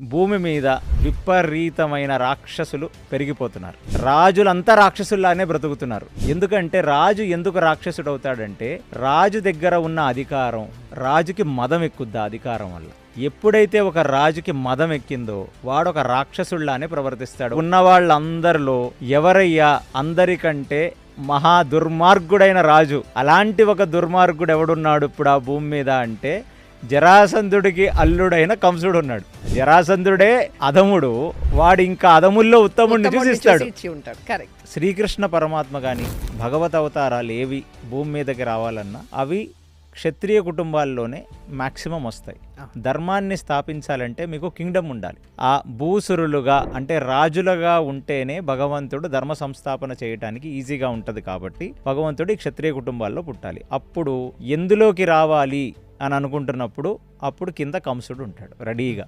భూమి మీద విపరీతమైన రాక్షసులు పెరిగిపోతున్నారు. రాజులంతా రాక్షసుల్లానే బ్రతుకుతున్నారు. ఎందుకంటే రాజు ఎందుకు రాక్షసుడు అవుతాడంటే రాజు దగ్గర ఉన్న అధికారం రాజుకి మదం ఎక్కుద్దా అధికారం వల్ల. ఎప్పుడైతే ఒక రాజుకి మదం ఎక్కిందో వాడు ఒక రాక్షసుల్లానే ప్రవర్తిస్తాడు. ఉన్న వాళ్ళందరిలో ఎవరయ్యా? అందరికంటే మహా దుర్మార్గుడైన రాజు. అలాంటి ఒక దుర్మార్గుడు ఎవడున్నాడు ఇప్పుడు ఆ భూమి మీద అంటే జరాసంధుడికి అల్లుడైన కంసుడు ఉన్నాడు. జరాసంధుడే అధముడు. వాడు ఇంకా అధముల్లో ఉత్తముడిని చూసిస్తాడు. శ్రీకృష్ణ పరమాత్మ కానీ భగవత్ అవతారాలు ఏవి భూమి మీదకి రావాలన్నా అవి క్షత్రియ కుటుంబాల్లోనే మాక్సిమం వస్తాయి. ధర్మాన్ని స్థాపించాలంటే మీకు కింగ్డమ్ ఉండాలి. ఆ భూసురులుగా అంటే రాజులుగా ఉంటేనే భగవంతుడు ధర్మ సంస్థాపన చేయటానికి ఈజీగా ఉంటుంది కాబట్టి భగవంతుడు ఈ క్షత్రియ కుటుంబాల్లో పుట్టాలి. అప్పుడు ఎందులోకి రావాలి? అని అనుకుంటున్నప్పుడు అప్పుడు కింద కంసుడు ఉంటాడు రెడీగా.